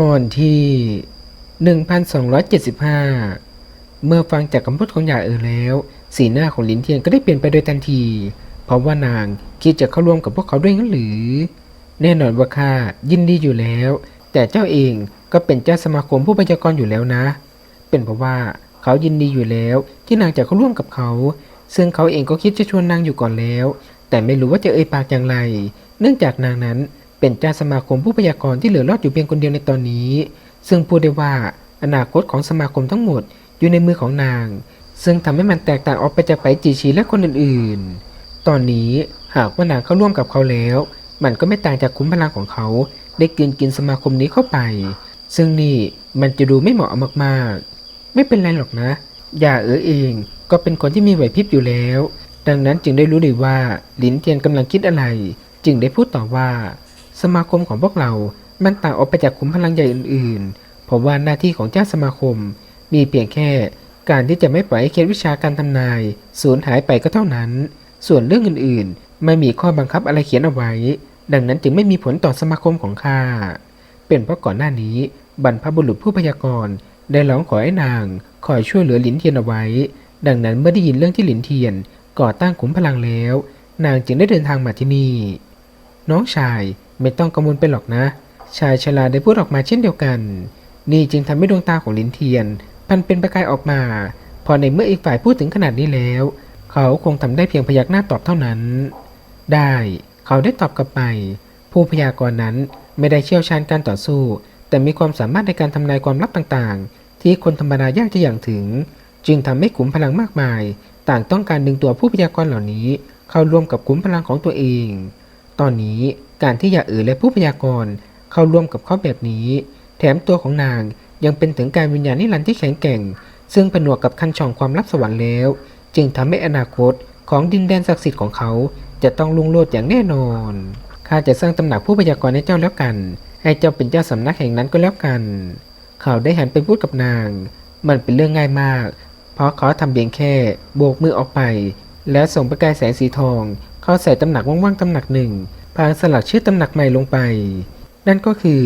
ตอนที่ 1275 เมื่อฟังจากคำพูดของหยาเออแล้ว สีหน้าของลินเทียนก็ได้เปลี่ยนไปโดยทันที เพราะว่านางคิดจะเข้าร่วมกับพวกเขาด้วยงั้นหรือ แน่นอนว่าข้ายินดีอยู่แล้ว แต่เจ้าเองก็เป็นเจ้าสมาคมผู้พยากรณ์อยู่แล้วนะ เป็นเพราะว่าเขายินดีอยู่แล้วที่นางจะเข้าร่วมกับเขา ซึ่งเขาเองก็คิดจะชวนนางอยู่ก่อนแล้ว แต่ไม่รู้ว่าจะเอ่ยปากอย่างไร เนื่องจากนางนั้น เป็นเจ้าสมาคมผู้พยากรณ์ที่เหลือรอดอยู่เพียงคนเดียวในตอนนี้ ซึ่งพูดได้ว่าอนาคตของสมาคมทั้งหมดอยู่ในมือของนาง ซึ่งทำให้มันแตกต่างออกไปจากไปจีชีและคนอื่นๆ ตอนนี้หากว่านางเข้าร่วมกับเขาแล้ว มันก็ไม่ต่างจากคุ้มพลังของเขา ได้กินกินสมาคมนี้เข้าไป ซึ่งนี่มันจะดูไม่เหมาะมากๆ ไม่เป็นไรหรอกนะอย่าเออเองก็เป็นคนที่มีไหวพริบอยู่แล้ว ดังนั้นจึงได้รู้เลยว่าลินเทียนกำลังคิดอะไร จึงได้พูดต่อว่า สมาคมของพวกเรา มันต่างออกไปจากขุมพลังใหญ่อื่นๆเพราะว่าหน้าที่ของเจ้าสมาคม มีเพียงแค่การที่จะไม่ปล่อยให้เคล็ดวิชาการทำนายสูญหายไปก็เท่านั้น ส่วนเรื่องอื่นๆ ไม่มีข้อบังคับอะไรเขียนเอาไว้ ดังนั้นจึงไม่มีผลต่อสมาคมของข้า เป็นเพราะก่อนหน้านี้ บรรพบุรุษผู้พยากรณ์ได้ร้องขอให้นางคอยช่วยเหลือหลินเทียนเอาไว้ ดังนั้นเมื่อได้ยินเรื่องที่หลินเทียนก่อตั้งขุมพลังแล้ว นางจึงได้เดินทางมาที่นี่ น้องชาย ไม่ต้องกังวลไปหรอกนะ ชายชราได้พูดออกมาเช่นเดียวกัน นี่จึงทำให้ดวงตาของลินเทียน พันเป็นประกายออกมา พอในเมื่ออีกฝ่ายพูดถึงขนาดนี้แล้ว เขาคงทำได้เพียงพยักหน้าตอบเท่านั้น ได้เขาได้ตอบกลับไป ผู้พยากรณ์นั้นไม่ได้เชี่ยวชาญการต่อสู้ แต่มีความสามารถในการทำนายความลับต่างๆ ที่คนธรรมดายากจะอย่างถึง จึงทำให้ขุมพลังมากมาย ต่างต้องการดึงตัวผู้พยากรณ์เหล่านี้ เข้าร่วมกับขุมพลังของตัวเอง ตอนนี้ การที่อย่าเอ๋อและผู้พยากรณ์เข้าร่วมกับเขาแบบนี้ แถมตัวของนางยังเป็นถึงการวิญญาณนิรันดร์ที่แข็งแกร่ง ซึ่งผนวกกับคันช่องความลับสวรรค์แล้ว จึงทำให้อนาคตของดินแดนศักดิ์สิทธิ์ของเขาจะต้องลุงโลดอย่างแน่นอน ข้าจะสร้างตำหนักผู้พยากรณ์ให้เจ้าแล้วกัน ให้เจ้าเป็นเจ้าสำนักแห่งนั้นก็แล้วกัน เขาได้หันไปพูดกับนาง มันเป็นเรื่องง่ายมาก เพราะเขาทำเพียงแค่โบกมือออกไป แล้วส่งประกายแสงสีทอง เข้าใส่ตำหนักว่างๆตำหนักหนึ่ง พลางสลักชื่อตำหนักใหม่ลงไป นั่นก็คือ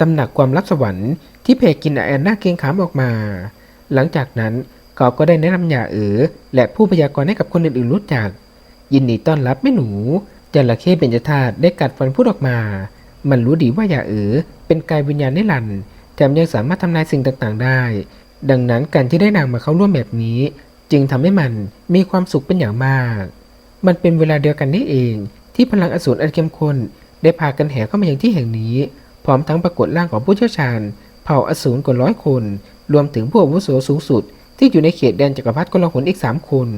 ตำหนักความลับสวรรค์ที่เพกินอแอนนาเกงขามออกมา หลังจากนั้นเขาก็ได้แนะนำหยาเอ๋อและผู้พยากรณ์ให้กับคนอื่นๆรู้จัก ยินดีต้อนรับแม่หนูจระเข้เบญจธาตุได้กัดฟันพูดออกมา มันรู้ดีว่าหยาเอ๋อเป็นกายวิญญาณนิรันดร์แถมยังสามารถทำนายสิ่งต่างๆได้ ดังนั้นการที่ได้นางมาเข้าร่วมแบบนี้ จึงทำให้มันมีความสุขเป็นอย่างมาก มันเป็นเวลาเดียวกันนี่เอง ที่พลังอสูรอันเข้มข้นได้พากันแห่เข้ามาอย่างที่แห่งนี้ พร้อมทั้งปรากฏร่างของผู้เชี่ยวชาญ เผ่าอสูรกว่าร้อยคน รวมถึงผู้อาวุโสสูงสุด ที่อยู่ในเขตแดนจักรพรรดิกลาหนอีกสามคน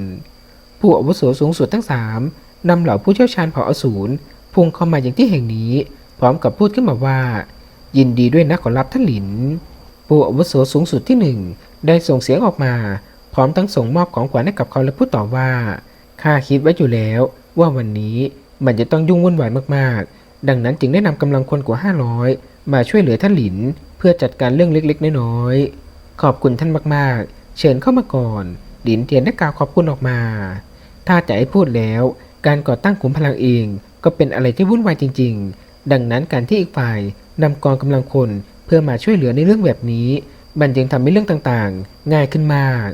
ผู้อาวุโสสูงสุดทั้งสามนำเหล่าผู้เชี่ยวชาญเผ่าอสูรพุ่งเข้ามาอย่างที่แห่งนี้ พร้อมกับพูดขึ้นมาว่า ยินดีด้วยนะขอรับท่านหลิน ผู้อาวุโสสูงสุดที่หนึ่งได้ส่งเสียงออกมา พร้อมทั้งส่งมอบของขวัญให้กับเขาและพูดต่อว่าข้าคิดไว้อยู่แล้วว่าวันนี้ มันจะต้องยุ่งวุ่นวายมากๆ ดังนั้นจึงได้นำกำลังคนกว่า 500 มาช่วยเหลือท่านหลิน เพื่อจัดการเรื่องเล็กๆ น้อยๆ ขอบคุณท่านมากๆ เชิญเข้ามาก่อน หลินเทียนได้กล่าวขอบคุณออกมา ถ้าจะให้พูดแล้ว การก่อตั้งขุมพลังเองก็เป็นอะไรที่วุ่นวายจริง ๆ ดังนั้นการที่อีกฝ่ายนำกองกำลังคนเพื่อมาช่วยเหลือในเรื่องแบบนี้ มันจึงทำให้เรื่องต่างๆ ง่ายขึ้นมาก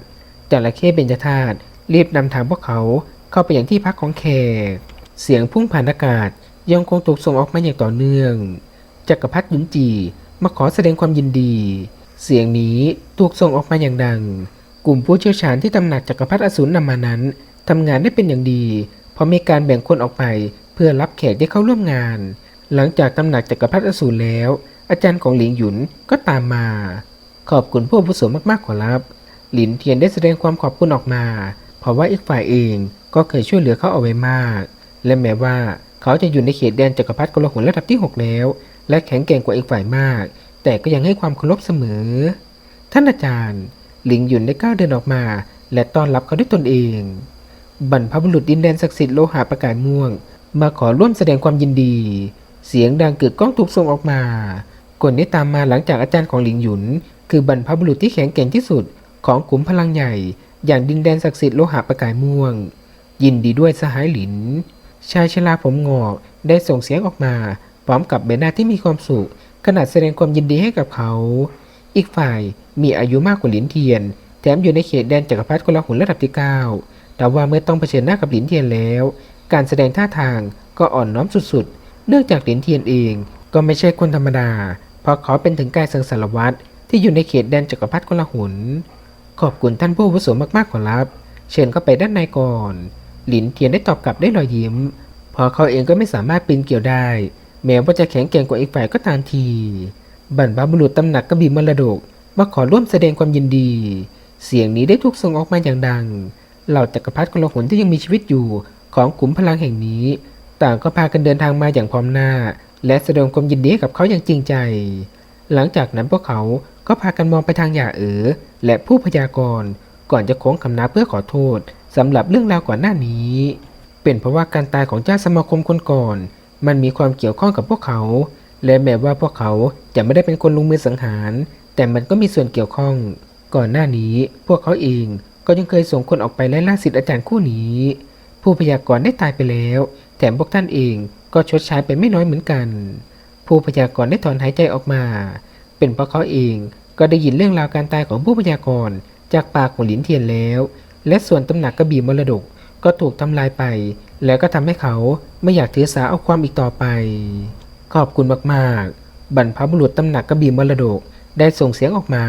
จระเข้เบญจธาตุรีบนำทางพวกเขาเข้าไปอย่างที่พักของแขก เสียงพุ่งผ่านอากาศยังคงถูกส่งออกมาอย่างต่อเนื่อง จักรพรรดิหยุนจีมาขอแสดงความยินดี เสียงนี้ถูกส่งออกมาอย่างดัง กลุ่มผู้เชี่ยวชาญที่ตำหนักจักรพรรดิอสูรนำมานั้นทำงานได้เป็นอย่างดี เพราะมีการแบ่งคนออกไปเพื่อรับแขกที่เข้าร่วมงาน หลังจากตำหนักจักรพรรดิอสูรแล้ว อาจารย์ของหลิงหยุนก็ตามมา ขอบคุณผู้อาวุโสมากๆขอรับ หลินเทียนได้แสดงความขอบคุณออกมา เพราะว่าอีกฝ่ายเองก็เคยช่วยเหลือเขาเอาไว้มาก และแม้ว่าเขาจะอยู่ในเขตแดนจักรพรรดิกลาหนระดับที่ 6 แล้ว และแข็งแกร่งกว่าอีกฝ่ายมาก แต่ก็ยังให้ความเคารพเสมอ ท่านอาจารย์ หลิงหยุนได้ก้าวเดินออกมา และต้อนรับเขาด้วยตนเอง บรรพบุรุษดินแดนศักดิ์สิทธิ์โลหะประกายม่วง มาขอร่วมแสดงความยินดี เสียงดังกึกก้องถูกส่งออกมาคนที่ตามมาหลังจากอาจารย์ของหลิงหยุน คือบรรพบุรุษที่แข็งแกร่งที่สุดของกลุ่มพลังใหญ่ อย่างดินแดนศักดิ์สิทธิ์โลหะประกายม่วง ยินดีด้วยสหายหลิน ชายชราผมงอกได้ส่งเสียงออกมา พร้อมกับใบหน้าที่มีความสุขขนาดแสดงความยินดีให้กับเขา อีกฝ่ายมีอายุมากกว่าหลินเทียน แถมอยู่ในเขตแดนจักรพรรดิกลาหุนระดับที่ 9 แต่ว่าเมื่อต้องเผชิญหน้ากับหลินเทียนแล้ว การแสดงท่าทางก็อ่อนน้อมสุดๆ เนื่องจากหลินเทียนเองก็ไม่ใช่คนธรรมดา เพราะเขาเป็นถึงกายสังสารวัตรที่อยู่ในเขตแดนจักรพรรดิกลาหุน ขอบคุณท่านผู้วุโสมากๆขอรับ เชิญเข้าไปด้านในก่อน หลินเทียนได้ตอบกลับได้รอยยิ้มเพราะเขาเองก็ไม่สามารถปีนเกี่ยวได้ แม้ว่าจะแข็งแกร่งกว่าอีกฝ่ายก็ตามที บรรพบุรุษตำหนักกระบี่มรดกมาขอร่วมแสดงความยินดี เสียงนี้ได้ถูกส่งออกมาอย่างดัง เหล่าจักรพรรดิกลาหนที่ยังมีชีวิตอยู่ของขุมพลังแห่งนี้ ต่างก็พากันเดินทางมาอย่างพร้อมหน้า และแสดงความยินดีกับเขาอย่างจริงใจ หลังจากนั้นพวกเขาก็พากันมองไปทางหย่าเอ๋อและผู้พยากรณ์ก่อนจะโค้งคำนับเพื่อขอโทษ สำหรับเรื่องราวก่อนหน้านี้ เป็นเพราะว่าการตายของเจ้าสมาคมคนก่อน มันมีความเกี่ยวข้องกับพวกเขา และแม้ว่าพวกเขาจะไม่ได้เป็นคนลงมือสังหาร แต่มันก็มีส่วนเกี่ยวข้อง ก่อนหน้านี้พวกเขาเองก็ยังเคยส่งคนออกไปไล่ล่าสิทธิ์อาจารย์คู่นี้ ผู้พยากรณ์ได้ตายไปแล้ว แถมพวกท่านเองก็ชดใช้ไปไม่น้อยเหมือนกัน ผู้พยากรณ์ได้ถอนหายใจออกมา เป็นเพราะเขาเองก็ได้ยินเรื่องราวการตายของผู้พยากรณ์จากปากของหลินเทียนแล้ว และส่วนตำหนักกระบี่มรดกก็ถูกทำลายไป แล้วก็ทำให้เขาไม่อยากถือสาเอาความอีกต่อไป ขอบคุณมากๆ บรรพบุรุษตำหนักกระบี่มรดกได้ส่งเสียงออกมา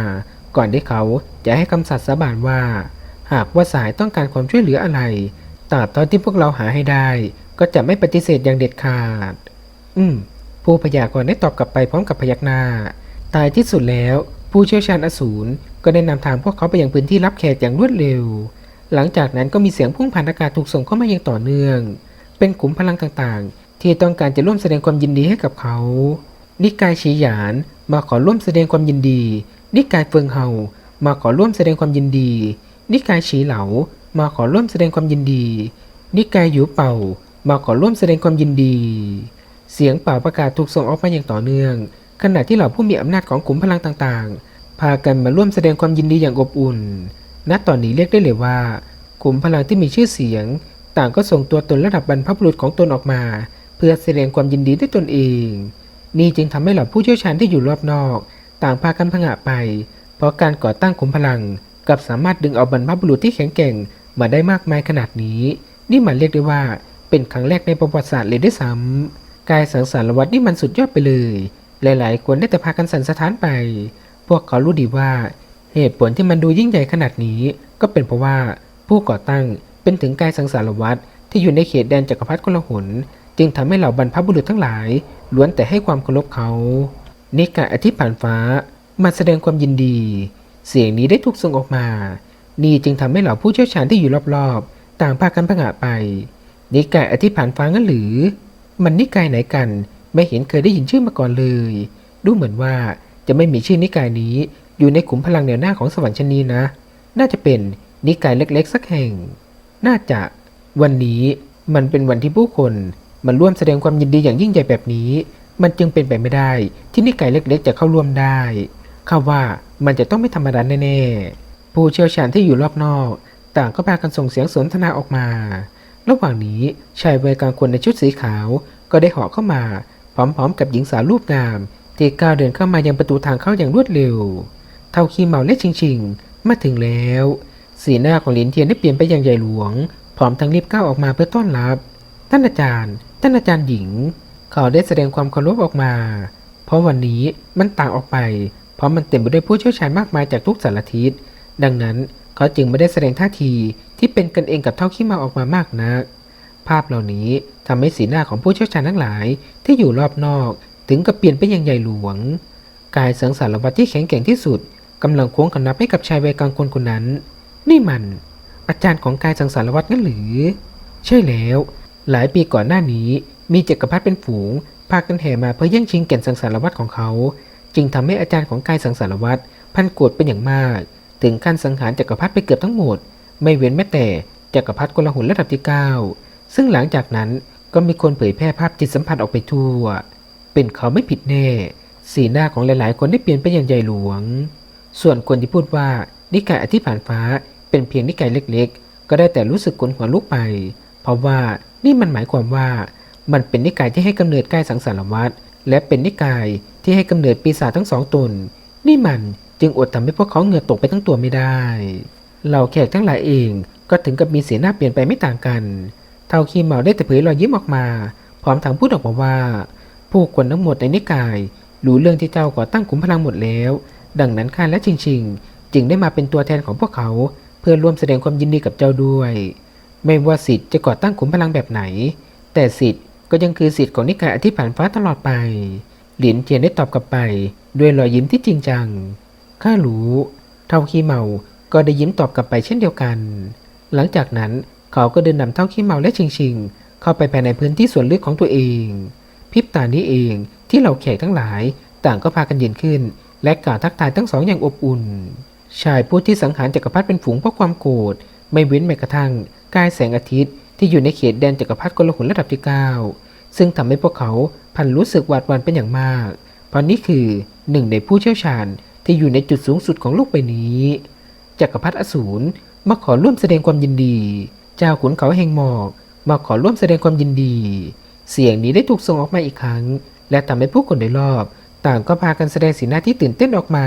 ก่อนที่เขาจะให้คำสัตย์สาบานว่า หากว่าสายต้องการความช่วยเหลืออะไรตราบตอนที่พวกเราหาให้ได้ ก็จะไม่ปฏิเสธอย่างเด็ดขาด อืม ผู้พยากรณ์ได้ตอบกลับไปพร้อมกับพยักหน้า ตายที่สุดแล้ว ผู้เชี่ยวชาญอสูรก็ได้นำทางพวกเขาไปยังพื้นที่รับแขกอย่างรวดเร็ว หลังจากนั้นก็มีเสียงพุ่งผ่านอากาศถูกส่งเข้ามาอย่างต่อเนื่อง เป็นกลุ่มพลังต่างๆ ที่ต้องการจะร่วมแสดงความยินดีให้กับเขา นิกายชีหยานมาขอร่วมแสดงความยินดี นิกายเฟิงเฮามาขอร่วมแสดงความยินดี นิกายฉีเหลา มาขอร่วมแสดงความยินดี นิกายหยูเป่า มาขอร่วมแสดงความยินดี เสียงเป่าประกาศถูกส่งออกมาอย่างต่อเนื่อง ขณะที่เหล่าผู้มีอำนาจของกลุ่มพลังต่างๆ พากันมาร่วมแสดงความยินดีอย่างอบอุ่น ณตอนนี้เรียกได้เลยว่า กลุ่มพลังที่มีชื่อเสียง ต่างก็ส่งตัวตนระดับบรรพบุรุษของตนออกมา เพื่อแสดงความยินดีด้วยตนเอง นี่จึงทำให้เหล่าผู้เชี่ยวชาญที่อยู่รอบนอก ต่างพากันผงะไป เพราะการก่อตั้งกลุ่มพลังกับสามารถดึงเอาบรรพบุรุษที่แข็งแกร่งมาได้มากมายขนาดนี้ นี่มันเรียกได้ว่าเป็นครั้งแรกในประวัติศาสตร์เลยด้วยซ้ำกายสังสารวัตรนี่มันสุดยอดไปเลย หลาย ๆ คนได้แต่พากันสั่นสะท้านไป พวกเขารู้ดีว่า เหตุผลที่มันดูยิ่งใหญ่ขนาดนี้ ก็เป็นเพราะว่าผู้ก่อตั้งเป็นถึงกายสังสารวัตรที่อยู่ในเขตแดนจักรพรรดิกลหนจึงทำให้เหล่าบรรพบุรุษทั้งหลาย ล้วนแต่ให้ความเคารพเขานิกายอธิผ่านฟ้ามาแสดงความยินดี เสียงนี้ได้ถูกส่งออกมา นี่จึงทำให้เหล่าผู้เชี่ยวชาญที่อยู่รอบๆ ต่างพากันผงะไปนิกายอธิผ่านฟ้างั้นหรือ มันนิกายไหนกัน ไม่เห็นเคยได้ยินชื่อมาก่อนเลย ดูเหมือนว่าจะไม่มีชื่อนิกายนี้ อยู่ในขุมพลังแนวหน้าของสวรรค์ชนนีนะ น่าจะเป็นนิกายเล็กๆ สักแห่ง น่าจะวันนี้มันเป็นวันที่ผู้คนมันร่วมแสดงความยินดีอย่างยิ่งใหญ่แบบนี้ มันจึงเป็นไปไม่ได้ ที่นิกายเล็กๆ จะเข้าร่วมได้ข้าว่ามันจะต้องไม่ธรรมดาแน่ๆ ผู้เชี่ยวชาญที่อยู่รอบนอก ต่างก็พากันส่งเสียงสนทนาออกมา ระหว่างนี้ชายวัยกลางคนในชุดสีขาวก็ได้เหาะเข้ามา พร้อมๆ กับหญิงสาวรูปงามที่ก้าวเดินเข้ามายังประตูทางเข้าอย่างรวดเร็ว ท่าขี้เมาและชิงชิงๆ มาถึงแล้ว สีหน้าของหลินเทียนได้เปลี่ยนไปอย่างใหญ่หลวง พร้อมทั้งรีบก้าวออกมาเพื่อต้อนรับ ท่านอาจารย์ ท่านอาจารย์หญิง เขาได้แสดงความเคารพออกมา เพราะวันนี้มันต่างออกไป เพราะมันเต็มไปด้วยผู้เชี่ยวชาญมากมายจากทุกสารทิศ ดังนั้นเขาจึงไม่ได้แสดงท่าทีที่เป็นกันเองกับเท่าขี้เมาออกมามากนัก ภาพเหล่านี้ทำให้สีหน้าของผู้เชี่ยวชาญทั้งหลาย ที่อยู่รอบนอกถึงกับเปลี่ยนไปอย่างใหญ่หลวง กายสังสารวัตที่แข็งแกร่งที่สุด กำลังโค้งคำนับให้กับชายวัยกลางคนคนนั้น นี่มัน อาจารย์ของกายสังสารวัตรงั้นหรือ ใช่แล้ว หลายปีก่อนหน้านี้ มีจักรพรรดิเป็นฝูง พากันแห่มาเพื่อแย่งชิงแก่นสังสารวัตรของเขา จึงทำให้อาจารย์ของกายสังสารวัตรพันโกรธเป็นอย่างมาก ถึงขั้นสังหารจักรพรรดิไปเกือบทั้งหมด ไม่เว้นแม้แต่จักรพรรดิกลาหุนระดับที่ 9 ซึ่งหลังจากนั้นก็มีคนเผยแพร่ภาพจิตสัมผัสออกไปทั่ว เป็นเขาไม่ผิดแน่ สีหน้าของหลายๆ คนได้เปลี่ยนไปอย่างใหญ่หลวง ส่วนคนที่พูดว่านิกายอธิผ่านฟ้าเป็นเพียงนิกายเล็กๆ ก็ได้แต่รู้สึกขนหัวลุกไป เพราะว่านี่มันหมายความว่า มันเป็นนิกายที่ให้กำเนิดกายสังสารวัตรและเป็นนิกายที่ให้กำเนิดปีศาจทั้งสองตน นี่มันจึงอดทำให้พวกเขาเหงื่อตกไปทั้งตัวไม่ได้เหล่าแขกทั้งหลายเองก็ถึงกับมีสีหน้าเปลี่ยนไปไม่ต่างกัน เท่าขี้เมาได้แต่เผยรอยยิ้มออกมา พร้อมทั้งพูดออกมาว่า ผู้คนทั้งหมดในนิกายรู้เรื่องที่เจ้าก่อตั้งขุมพลังหมดแล้ว ดังนั้นข้าและชิงชิงจึงได้มาเป็นตัวแทนของพวกเขา เพื่อร่วมแสดงความยินดีกับเจ้าด้วย ไม่ว่าสิทธิ์จะก่อตั้งขุมพลังแบบไหน แต่สิทธิ์ก็ยังคือสิทธิ์ของนิกายอธิผ่านฟ้าตลอดไป หลินเทียนได้ตอบกลับไป ด้วยรอยยิ้มที่จริงจัง ข้ารู้เท่าขี้เมาก็ได้ยิ้มตอบกลับไปเช่นเดียวกัน หลังจากนั้นเขาก็เดินนำเท่าขี้เมาและชิงชิงเข้าไปภายในพื้นที่ส่วนลึกของตัวเองพริบตานี้เองที่เหล่าแขกทั้งหลายต่างก็พากันยืนขึ้น และกล่าวทักทายทั้งสองอย่างอบอุ่น ชายผู้ที่สังหารจักรพรรดิเป็นฝูงเพราะความโกรธ ไม่เว้นแม้กระทั่งกายแสงอาทิตย์ที่อยู่ในเขตแดนจักรพรรดิกลหุนระดับที่ 9 ซึ่งทำให้พวกเขาพันรู้สึกหวาดหวั่นเป็นอย่างมาก เพราะนี่คือหนึ่งในผู้เชี่ยวชาญที่อยู่ในจุดสูงสุดของโลกใบนี้ จักรพรรดิอสูรมาขอร่วมแสดงความยินดี เจ้าขุนเขาแห่งหมอกมาขอร่วมแสดงความยินดี เสียงนี้ได้ถูกส่งออกมาอีกครั้ง และทำให้ผู้คนโดยรอบ ต่างก็พากันแสดงสีหน้าที่ตื่นเต้นออกมา